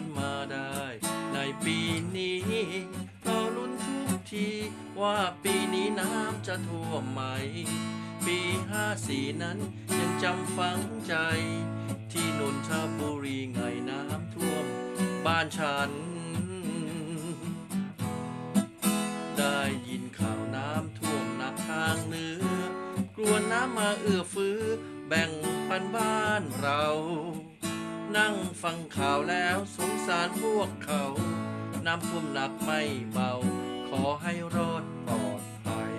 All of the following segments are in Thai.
นมาได้ ในปีนี้เราลุ้นทุกทีว่าปีนี้น้ำจะท่วมไหม ปีห้าสี่นั้นยังจำฝังใจ ที่นนทบุรีไงน้ำท่วม บ้านฉัน ได้ยินข่าวน้ำท่วมหนักทางเหนือกลัวน้ำมาเอื้อฟื้อแบ่งปันบ้านเรา นั่งฟังข่าวแล้วสงสารพวกเขา น้ำท่วมหนักไม่เบา ขอให้รอดปลอดภัย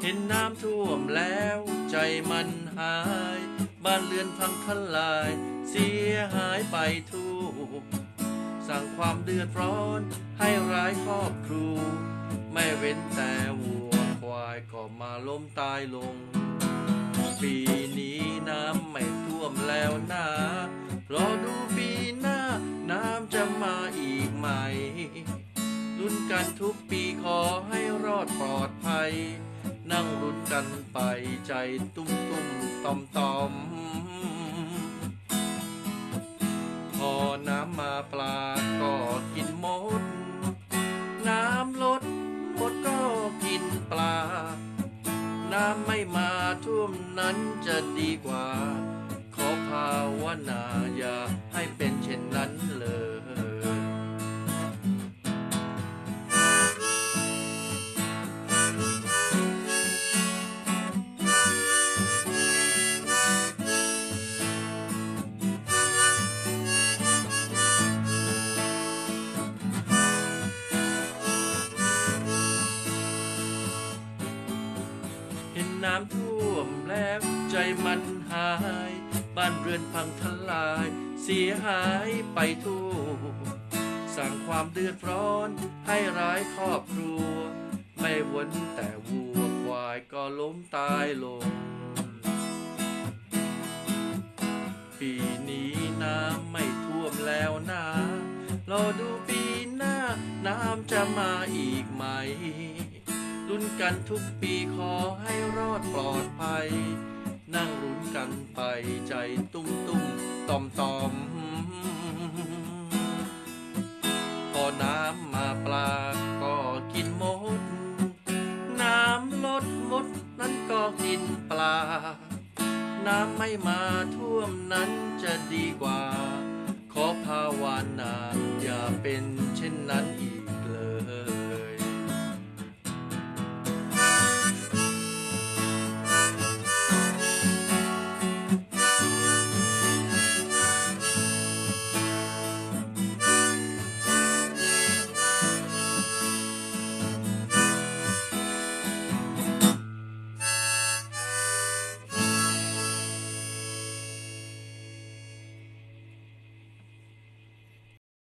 เห็นน้ำท่วมแล้วใจมันหาย บ้านเรือนพังทลาย เสียหายไปทั่ว สร้างความเดือดร้อนให้ร้ายครอบครัวไม่เว้นแต่วัวควายก็มาล้มตายลง ปีนี้น้ำไม่ท่วมแล้วนะรอดูปีหน้าน้ำจะมาอีกไหมลุ้นกันทุกปีขอให้รอดปลอดภัย นั่งลุ้นกันไปใจตุ้มตุ้มตอมตอม ปลาก็กินหมด น้ำลดหมดก็กินปลา น้ำไม่มาท่วมนั้นจะดีกว่า ขอภาวนาอย่าำท่วมแล้วใจมันหาย บ้านเรือนพังทลาย เสียหายไปทั่วสร้างความเดือดร้อนให้ร้ายครอบครัว ไม่วนแต่วัวควายก็ล้มตายลง ปีนี้น้ำไม่ท่วมแล้วนะรอดูปีหน้าน้ำจะมาอีกไหม ลุ้นกันทุกปีขอให้รอดปลอดภัย นั่งลุ้นกันไปใจตุ้มตุ้มตอมตอมพอน้ำมาปลาก็กินหมด น้ำลดหมดนั้นก็กินปลา น้ำไม่มาท่วมนั้นจะดีกว่า ขอภาวนาอย่าเป็นเช่นนั้น